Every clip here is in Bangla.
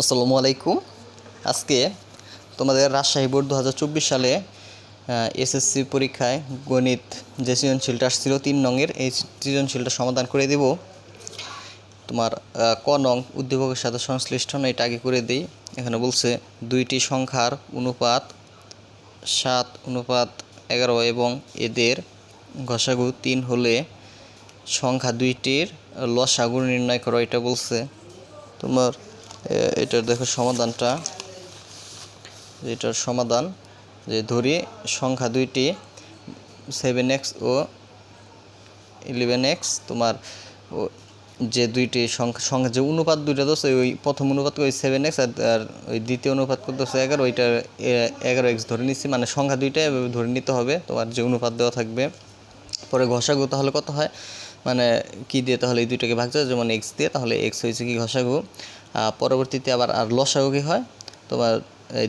আসসালামু আলাইকুম। আজকে তোমাদের রাজশাহী বোর্ড দু হাজার চব্বিশ সালে এসএসসি পরীক্ষায় গণিত যে সৃজনশীলটা আসছিল তিন নংয়ের এই সৃজনশীলটা সমাধান করে দেব। তোমার ক নং উদ্দীপকের সাথে সংশ্লিষ্ট নয় এটা আগে করে দিই। এখানে বলছে দুইটি সংখ্যার অনুপাত সাত, অনুপাত এগারো এবং এদের ঘষাগু তিন হলে সংখ্যা দুইটির লসাগু নির্ণয় করো, এটা বলছে। তোমার এটার দেখো সমাধানটা। এটার সমাধান, যে ধরি সংখ্যা দুইটি সেভেন এক্স ও ইলেভেন এক্স তোমার যে দুইটি সংখ্যা সংখ্যা যে অনুপাত দুইটা দোষে ওই প্রথম অনুপাত ওই সেভেন এক্স আর ওই দ্বিতীয় অনুপাত করতেছে এগারো ওইটার এগারো এক্স ধরে নিচ্ছি মানে সংখ্যা দুইটা এভাবে ধরে নিতে হবে, তোমার যে অনুপাত দেওয়া থাকবে। পরে ঘষাগু তাহলে কত হয়? মানে কি দিয়ে তাহলে এই দুইটাকে ভাগ যায় যেমন এক্স দিয়ে, তাহলে এক্স হয়েছে কি ঘষাগু পরবর্তীতে আবার আর লসাগু কি হয়। তোমার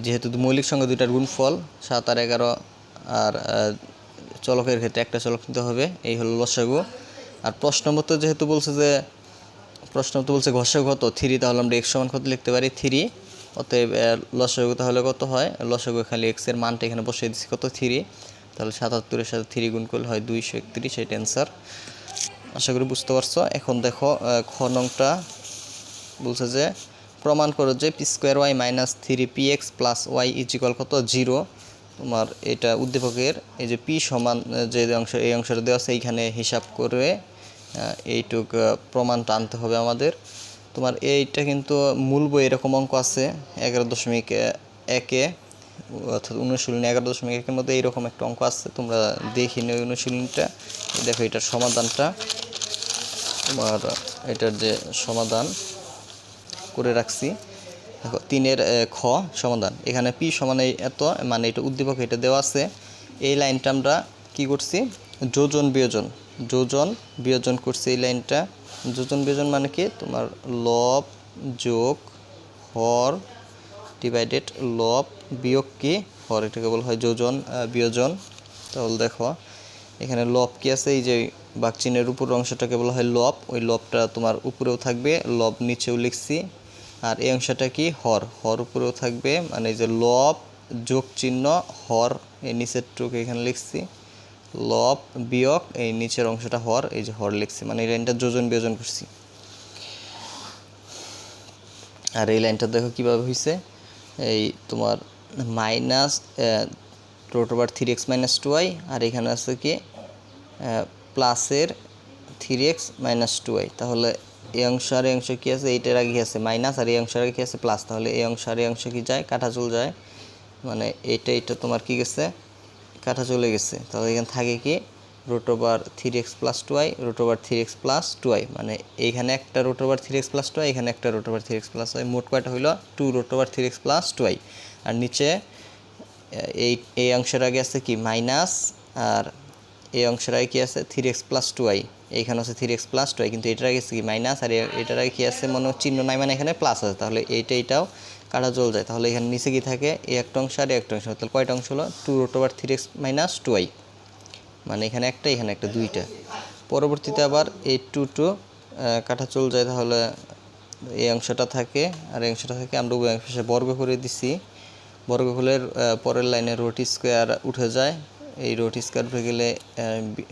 যেহেতু মৌলিক সংখ্যা দুইটার গুণফল, সাত আর এগারো, আর চলকের ক্ষেত্রে একটা চলক নিতে হবে, এই হলো লসাগু। আর প্রশ্ন মতো যেহেতু বলছে যে, প্রশ্ন তো বলছে ঘষা কত? থ্রি, তাহলে আমরা এক্স সমান কত লিখতে পারি? থ্রি। অতএব লসাগু তাহলে কত হয়? লসাগু খালি এক্সের মানটা এখানে বসিয়ে দিচ্ছি কত? থ্রি। তাহলে সাতাত্তরের সাথে থ্রি গুণ করলে হয় দুইশো একত্রিশ এটা অ্যান্সার আশা করি বুঝতে পারছ। এখন দেখো খ নংটা বলছে যে প্রমাণ করো যে p square y minus three p x plus y equal কত? জিরো। তোমার এটা উদ্দীপকের এই যে পি সমান যে অংশ এই অংশটা দেওয়া আছে এইখানে হিসাব করে এইটুক আহ, প্রমাণটা আনতে হবে আমাদের। তোমার এইটা কিন্তু মূল বই এরকম অঙ্ক আছে এগারো দশমিক একে অর্থাৎ অনুশীলনী এগারো দশমিক একের মধ্যে এইরকম একটা অঙ্ক আছে তোমরা দেখি নিও অনুশীলনীটা। দেখো এটার সমাধানটা। তোমার এটার যে সমাধান করে রাখছি। দেখো, তিনের খ সমাধান। এখানে পি সমান এত মানে এটা উদ্দীপক এটা দেওয়া আছে। এই লাইনটা আমরা কি করছি? যোজন বিয়োজন। যোজন বিয়োজন করছি এই লাইনটা। যোজন বিয়োজন মানে কি? তোমার লব যোগ হর ডিভাইডেড লব বিয়োগ কি? হর, এটাকে বলা হয় যোজন বিয়োজন। তাহলে দেখো, এখানে লব কি আছে? এই যে বাকচিনের উপর অংশটাকে বলা হয় লব। ওই লবটা তোমার উপরেও থাকবে, লব নিচেও লিখছি। আর এই অংশটা কি? হর। হর উপরেও থাকবে মানে যে লব, যোগ চিহ্ন, হর, এই নিচের টুক এখানে লিখছি। লব বিয়োগ, এই নিচের অংশটা হর, এই যে হর লিখছি মানে এই লাইনটা যোজন বিয়োজন করছি। আর এই লাইনটা দেখো কীভাবে হয়েছে এই তোমার minus root over three x minus two i আর এখানে আছে কি প্লাসের three x minus two i তাহলে এই অংশ আর এই অংশ কী আছে? এইটার আগে আছে? মাইনাস আর এই অংশের আগে কী আছে? প্লাস তাহলে এই অংশ আর এই অংশ কী যায়? কাটা চলে যায়। মানে এইটা এইটা তোমার কি গেছে? কাটা চলে গেছে। তাহলে এখানে থাকে কি? Root over three x plus two i root over three x plus two i মানে এইখানে একটা root over three x plus two i এখানে একটা root over three x plus i মোট কয়টা হইল? Two root over three x plus two i আর নিচে এই এই অংশের আগে আছে কি? মাইনাস আর এই অংশের আগে কি আছে? Three x plus two i এইখানে আছে থ্রি এক্স প্লাস টু কিন্তু এটার আগে কি মাইনাস আর এ- এটার আগে কি আছে? মনে হয় চিহ্ন নাই মানে এখানে প্লাস আছে। তাহলে এইটা এইটাও কাটা চলে যায়। তাহলে এখানে নিচে কি থাকে? এই একটা অংশ আর একটা অংশ। তাহলে কয়টা অংশ হলো? Two root over three x minus two i মানে এখানে একটা এখানে একটা দুইটা। পরবর্তীতে আবার এই টু টু কাটা চলে যায়। তাহলে এই অংশটা থাকে আর এই অংশটা থাকে আমরা উভয় অংশে বর্গ করে দিছি। বর্গফলের আহ, পরের লাইনে রোটি স্কোয়ার উঠে যায়। এই রোটি উঠে গেলে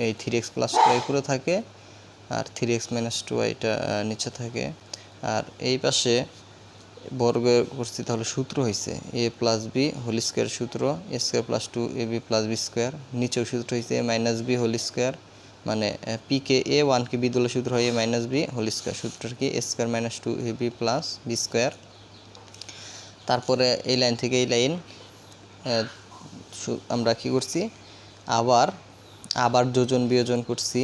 এই থ্রি এক্স প্লাস টু উপরে থাকে, আর থ্রি এক্স মাইনাস টু এটা নিচে থাকে। আর এই পাশে বর্গ করছি তাহলে সূত্র হয়েছে a plus b whole square সূত্র a square plus two a b plus b square নিচেও সূত্র হয়েছে a minus b whole square মানে পি কে এ ওয়ান কে বি দিলে সূত্র হয় a minus b whole square সূত্রটা কি? A square minus two a b plus b square তারপরে এই লাইন থেকে এই লাইন আমরা কি করছি? আবার আবার যোজন বিয়োজন করছি,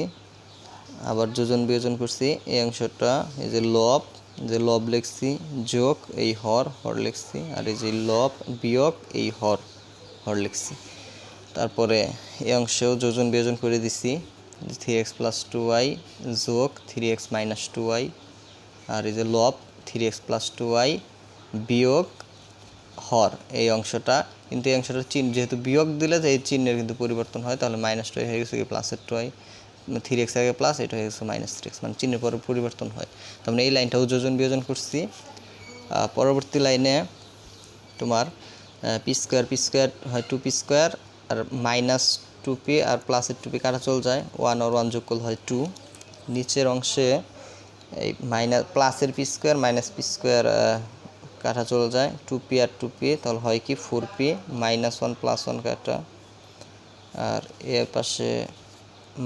আবার যোজন বিয়োজন করছি, এই অংশটা, এই যে লব যে লব লিখছি, যোগ, এই হর হর লিখছি, আর এই যে লব বিয়োগ, এই হর হর লিখছি। তারপরে এই অংশেও যোজন বিয়োজন করে দিছি three x plus two y যোগ three x minus two y আর এই যে লব three x plus two y বিয়োগ হর, এই অংশটা কিন্তু এই অংশটা চিহ্ন, যেহেতু বিয়োগ দিলে এই চিহ্নের কিন্তু পরিবর্তন হয়, তাহলে মাইনাস টু হয়ে গেছে কি প্লাসের টু আই থ্রি এক্স আগে প্লাস এটা হয়ে গেছে মাইনাস থ্রি এক্স মানে চিহ্নের পরে পরিবর্তন হয়। তার মানে এই লাইনটাও যোজন বিয়োজন করছি। পরবর্তী লাইনে তোমার পি স্কোয়ার পি স্কোয়ার হয় টু পি স্কোয়ার আর মাইনাস টু পি আর প্লাসের টু পি কাটা চলে যায়? ওয়ান আর ওয়ান যোগ হয় টু নিচের অংশে এই মাইনাস প্লাসের p square minus p square কাটা চলে যায়। টু পি আর টু পি তাহলে হয় কি four p minus one plus one কাটা। আর এর পাশে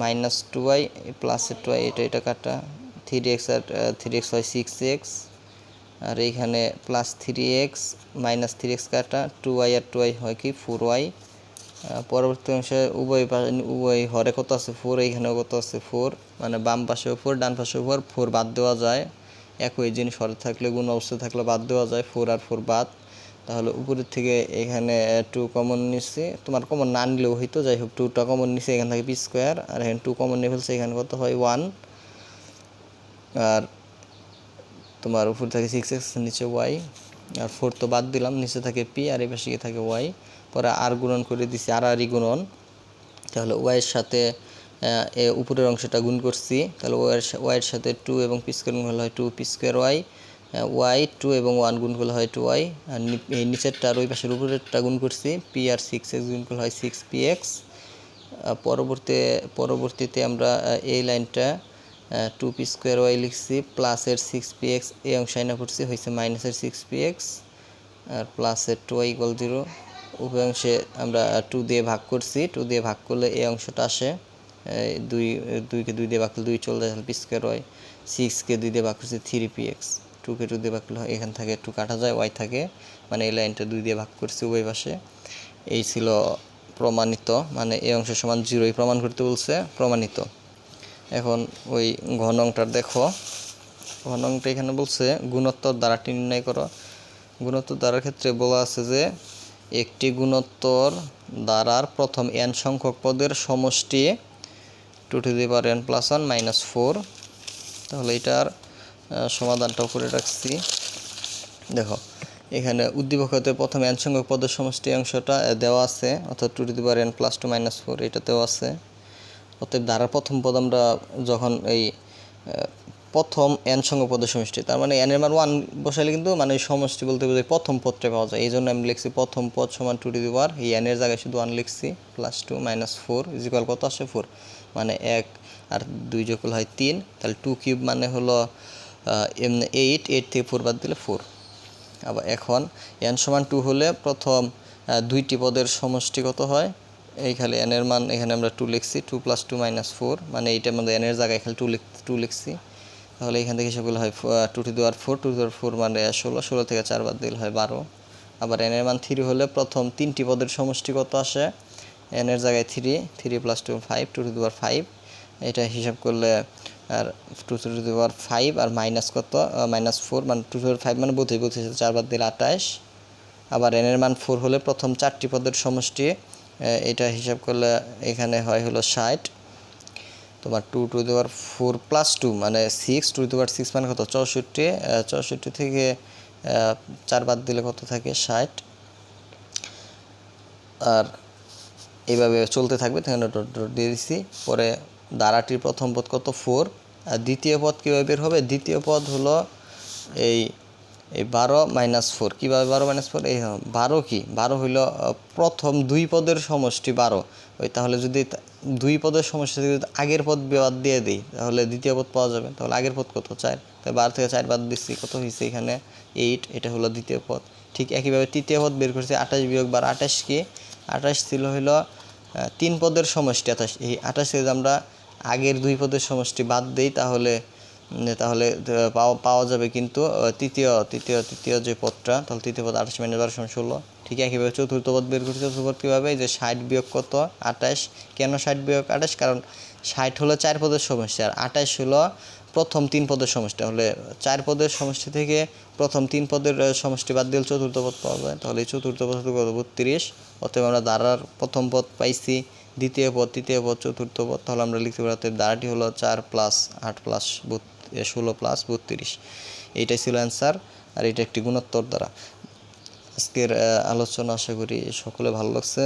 মাইনাস টু ওয়াই প্লাসের টু ওয়াই এটা এটা কাটা। থ্রি এক্স আর থ্রি এক্স হয় সিক্স এক্স আর এইখানে plus three x minus three x কাটা। টু ওয়াই আর টু ওয়াই হয় কি ফোর ওয়াই পরবর্তী অংশে উভয় উভয় হরে কত আছে? ফোর এইখানেও কত আছে? ফোর মানে বাম পাশেও ফোর ডান পাশেও ফোর ফোর বাদ দেওয়া যায়। একই জিনিস হরে থাকলে, গুণ অবস্থা থাকলে বাদ দেওয়া যায়, ফোর আর ফোর বাদ। তাহলে উপরের থেকে এখানে টু কমন নিচ্ছে তোমার কমন না নিলেও হইতো, যাই হোক টুটা কমন নিচ্ছে এখান থেকে পি স্কোয়ার আর এখানে টু কমন নিয়ে ফেলছে, এখানে কত হয়? ওয়ান আর তোমার উপর থাকে সিক্স এক্স নিচে ওয়াই আর ফোর তো বাদ দিলাম, নিচে থাকে পি আর এই পাশে থাকে ওয়াই পরে আর গুণন করে দিছি আর আর গুণন। তাহলে ওয়াইয়ের সাথে এ উপরের অংশটা গুণ করছি। তাহলে ওয়াইয়ের ওয়াইয়ের সাথে টু এবং পি স্কোয়ার গুণ করলে হয় two p square y y two এবং ওয়ান গুণ করলে হয় টু ওয়াই আর এই নিচেরটা ওই পাশের উপরেরটা গুণ করছি পি আর সিক্স এক্স গুণ করলে হয় সিক্স পি এক্স পরবর্তী, পরবর্তীতে আমরা এই লাইনটা টু পি স্কোয়ার ওয়াই লিখছি প্লাসের সিক্স পি এক্স এই অংশ আইনা করছি, হয়েছে মাইনাসের সিক্স পি এক্স আর প্লাসের টু ওয়াই ইকুয়াল জিরো উভয় অংশে আমরা টু দিয়ে ভাগ করছি টু দিয়ে ভাগ করলে এই অংশটা আসে। দুই, দুইকে দুই দিয়ে ভাগ দুই চলে যায় পি স্কোয়ার ওয়াই সিক্সকে দুই দিয়ে ভাগ করছি থ্রি পি এক্স টুকে টু দিয়ে ভাগ করলে এখান থেকে টু কাটা যায় ওয়াই থাকে মানে এই লাইনটা দুই দিয়ে ভাগ করছি উভয় পাশে। এই ছিল প্রমাণিত মানে এই অংশ সমান জিরোই প্রমাণ করতে বলছে, প্রমাণিত। এখন ওই ঘনংটার দেখো। ঘনংটা এখানে বলছে, গুণোত্তর দ্বারাটি নির্ণয় করো। গুণোত্তর দ্বারার ক্ষেত্রে বলা আছে যে, একটি গুণোত্তর দ্বারার প্রথম এন সংখ্যক পদের সমষ্টি two to the power n plus one minus four তাহলে এটার আহ, সমাধানটা উপরে রাখছি। দেখো এখানে উদ্দীপক হতে প্রথম এন সংখ্যক পদের সমষ্টি অংশটা দেওয়া আছে। অর্থাৎ two to the power n plus two minus four এটাতেও আছে। অতএব ধারার প্রথম পদ আমরা যখন এই প্রথম এন সংখ্যক পদের সমষ্টি তার মানে এন এর মান ওয়ান বসাইলে কিন্তু মানে সমষ্টি বলতে বোঝায় প্রথম পদটা পাওয়া যায়। এই জন্য আমি লিখছি প্রথম পদ সমান টু টু দি পাওয়ার এই এন জায়গায় শুধু ওয়ান লিখছি plus two minus four equal কত আসে ফোর মানে এক আর দুই করলে হয় তিন, তাহলে টু কিউব মানে হলো এমনি এইট এইট থেকে ফোর বাদ দিলে ফোর আবার এখন এন সমান টু হলে প্রথম দুইটি পদের সমষ্টি কত হয়? এইখানে এন এর মান এখানে আমরা টু লিখছি two plus two minus four মানে এইটার মধ্যে এন এর জায়গায় এখানে টু লিখ টু লিখছি। তাহলে এখান থেকে সেগুলো হয় two to the power four two the power four মানে ষোলো ষোলো থেকে চার বাদ দিলে হয় বারো। আবার এন এর মান থ্রি হলে প্রথম তিনটি পদের সমষ্টি কত আসে? এন এর জায়গায় three three plus two five two to the power five এটা হিসাব করলে আর two two to the power five R minus কত? মাইনাস ফোর মানে টু টু ফাইভ মানে বত্রিশ বত্রিশ চার বাদ দিলে আঠাশ। আবার এন এর মান ফোর হলে প্রথম চারটি পদের সমষ্টি। এটা হিসাব করলে এখানে হয় হলো ষাট। তোমার two to the power four plus two মানে six two the power six মানে কত? চৌষট্টি। চৌষট্টি থেকে চার বাদ দিলে কত থাকে? ষাট। আর এইভাবে চলতে থাকবে। এখানে ডট ডট দিয়ে দিচ্ছি পরে দাঁড়াটির প্রথম পদ কত? ফোর আর দ্বিতীয় পদ কীভাবে বের হবে? দ্বিতীয় পদ হলো এই এই বারো মাইনাস ফোর কীভাবে বারো মাইনাস ফোর এই বারো কি? বারো হইল প্রথম দুই পদের সমষ্টি বারো। ওই তাহলে যদি দুই পদের সমষ্টি থেকে যদি আগের পদ বাদ দিয়ে দিই, তাহলে দ্বিতীয় পদ পাওয়া যাবে। তাহলে আগের পদ কত? চার। তাই বারো থেকে চার বাদ দিচ্ছি কত হয়েছে এখানে? এইট এটা হলো দ্বিতীয় পদ। ঠিক একইভাবে তৃতীয় পদ বের করছি। আঠাশ বিয়োগ বারো, আঠাশ কি? আঠাশ ছিল হইল তিন পদের সমষ্টি। আঠাশ, এই আঠাশ থেকে আমরা আগের দুই পদের সমষ্টি বাদ দিই, তাহলে তাহলে পাওয়া পাওয়া যাবে কিন্তু তৃতীয় তৃতীয় তৃতীয় যে পদটা, তাহলে তৃতীয় পদ আঠাশ মাইনাস বারো ষোলো। ঠিক একইভাবে চতুর্থ পদ বের করছি, চতুর্থ পদ কীভাবে? যে ষাট বিয়োগ কত? আঠাশ। কেন ষাট বিয়োগ আঠাশ? কারণ ষাট হলো চার পদের সমষ্টি, আর আঠাশ হলো প্রথম তিন পদের সমষ্টি, তাহলে চার পদের সমষ্টি থেকে প্রথম তিন পদের সমষ্টি বাদ দিলে চতুর্থ পদ পাওয়া যায়। তাহলে এই চতুর্থ পদ কত বত্রিশ। অতএব আমরা দ্বারার প্রথম পদ পাইছি, দ্বিতীয় পদ, তৃতীয় পদ, চতুর্থ পদ। তাহলে আমরা লিখতে পারি অতএব দ্বারাটি হলো চার প্লাস আট প্লাস ষোলো প্লাস বত্রিশ। এইটাই ছিল অ্যান্সার আর এটা একটি গুণোত্তর দ্বারা। আজকের আলোচনা আশা করি সকলে ভালো লাগছে।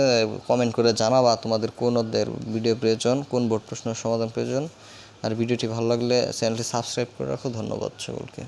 কমেন্ট করে জানাবা তোমাদের কোন অধ্যায়ের ভিডিও প্রয়োজন, কোন বোর্ড প্রশ্নের সমাধান প্রয়োজন। আর ভিডিওটি ভালো লাগলে চ্যানেলটি সাবস্ক্রাইব করে রাখো। ধন্যবাদ সকলকে।